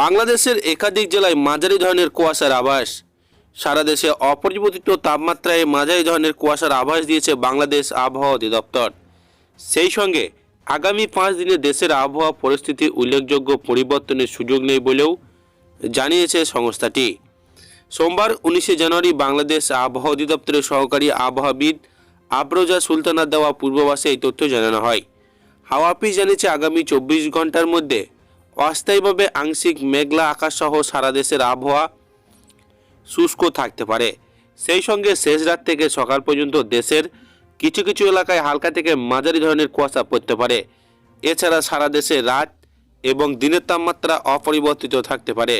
বাংলাদেশের একাধিক জেলায় মাঝারি ধরনের কুয়াশার আভাস। সারা দেশে অপরিবর্তিত তাপমাত্রায় মাঝারি ধরনের কুয়াশার আভাস দিয়েছে বাংলাদেশ আবহাওয়া অধিদপ্তর। সেই সঙ্গে আগামী পাঁচ দিনে দেশের আবহাওয়া পরিস্থিতি উল্লেখযোগ্য পরিবর্তনের সুযোগ নেই বলেও জানিয়েছে সংস্থাটি। সোমবার উনিশে জানুয়ারি বাংলাদেশ আবহাওয়া অধিদপ্তরের সহকারী আবহাওয়াবিদ আবরোজা সুলতানা দেওয়া পূর্বাভাসে এই তথ্য জানানো হয়। হাওয়া অফিস জানিয়েছে, আগামী চব্বিশ ঘণ্টার মধ্যে অস্থায়ীভাবে আংশিক মেঘলা আকাশ সহ সারা দেশের আবহাওয়া শুষ্ক থাকতে পারে। সেই সঙ্গে শেষ রাত থেকে সকাল পর্যন্ত দেশের কিছু কিছু এলাকায় হালকা থেকে মাঝারি ধরনের কুয়াশা পড়তে পারে। এছাড়া সারা দেশে রাত এবং দিনের তাপমাত্রা অপরিবর্তিত থাকতে পারে।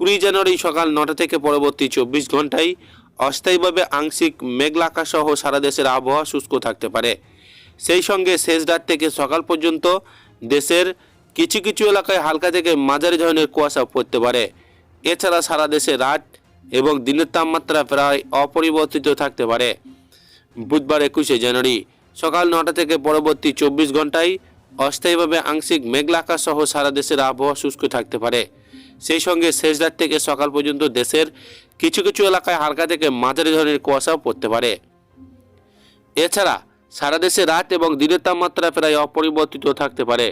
কুড়ি জানুয়ারি সকাল নটা থেকে পরবর্তী চব্বিশ ঘন্টায় অস্থায়ীভাবে আংশিক মেঘলা আকাশ সহ সারা দেশের আবহাওয়া শুষ্ক থাকতে পারে। সেই সঙ্গে শেষ রাত থেকে সকাল পর্যন্ত দেশের কিছু কিছু এলাকায় হালকা থেকে মাঝারি ধরনের কুয়াশা পড়তে পারে। এছাড়া সারা দেশে রাত এবং দিনের তাপমাত্রা প্রায় অপরিবর্তিত থাকতে পারে। বুধবার একুশে জানুয়ারি সকাল নটা থেকে পরবর্তী চব্বিশ ঘন্টায় অস্থায়ীভাবে আংশিক মেঘলা আকাশ সহ সারা দেশের আবহাওয়া শুষ্ক থাকতে পারে। সেই সঙ্গে শেষ রাত থেকে সকাল পর্যন্ত দেশের কিছু কিছু এলাকায় হালকা থেকে মাঝারি ধরনের কুয়াশাও পড়তে পারে। এছাড়া সারা দেশে রাত এবং দিনের তাপমাত্রা প্রায় অপরিবর্তিত থাকতে পারে।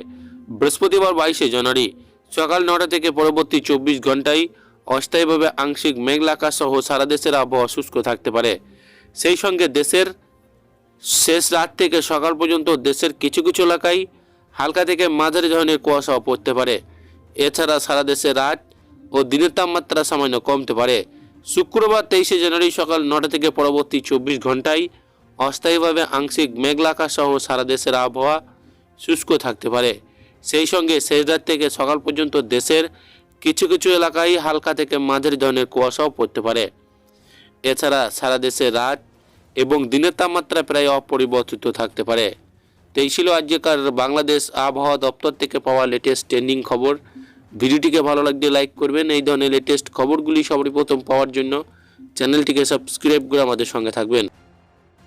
বৃহস্পতিবার বাইশে জানুয়ারি, সকাল নটা থেকে পরবর্তী চব্বিশ ঘন্টায় অস্থায়ীভাবে আংশিক মেঘলা আকাশ সহ সারা দেশের আবহাওয়া শুষ্ক থাকতে পারে। সেই সঙ্গে দেশের শেষ রাত থেকে সকাল পর্যন্ত দেশের কিছু কিছু এলাকায় হালকা থেকে মাঝারি ধরনের কুয়াশাও পড়তে পারে। এছাড়া সারা দেশে রাত ও দিনের তাপমাত্রা সামান্য কমতে পারে। শুক্রবার তেইশে জানুয়ারি সকাল নটা থেকে পরবর্তী চব্বিশ ঘন্টায় অস্থায়ীভাবে আংশিক মেঘলা আকাশ সহ সারা দেশের আবহাওয়া শুষ্ক থাকতে পারে। সেই সঙ্গে শেষ রাত থেকে সকাল পর্যন্ত দেশের কিছু কিছু এলাকায় হালকা থেকে মাঝারি ধরনের কুয়াশাও পড়তে পারে। এছাড়া সারা দেশে রাত এবং দিনের তাপমাত্রা প্রায় অপরিবর্তিত থাকতে পারে। তো এই ছিল আজকের বাংলাদেশ আবহাওয়া দপ্তর থেকে পাওয়া লেটেস্ট ট্রেন্ডিং খবর। ভিডিওটিকে ভালো লাগলে লাইক করবেন। এই ধরনের লেটেস্ট খবরগুলি সবারই প্রথম পাওয়ার জন্য চ্যানেলটিকে সাবস্ক্রাইব করে আমাদের সঙ্গে থাকবেন।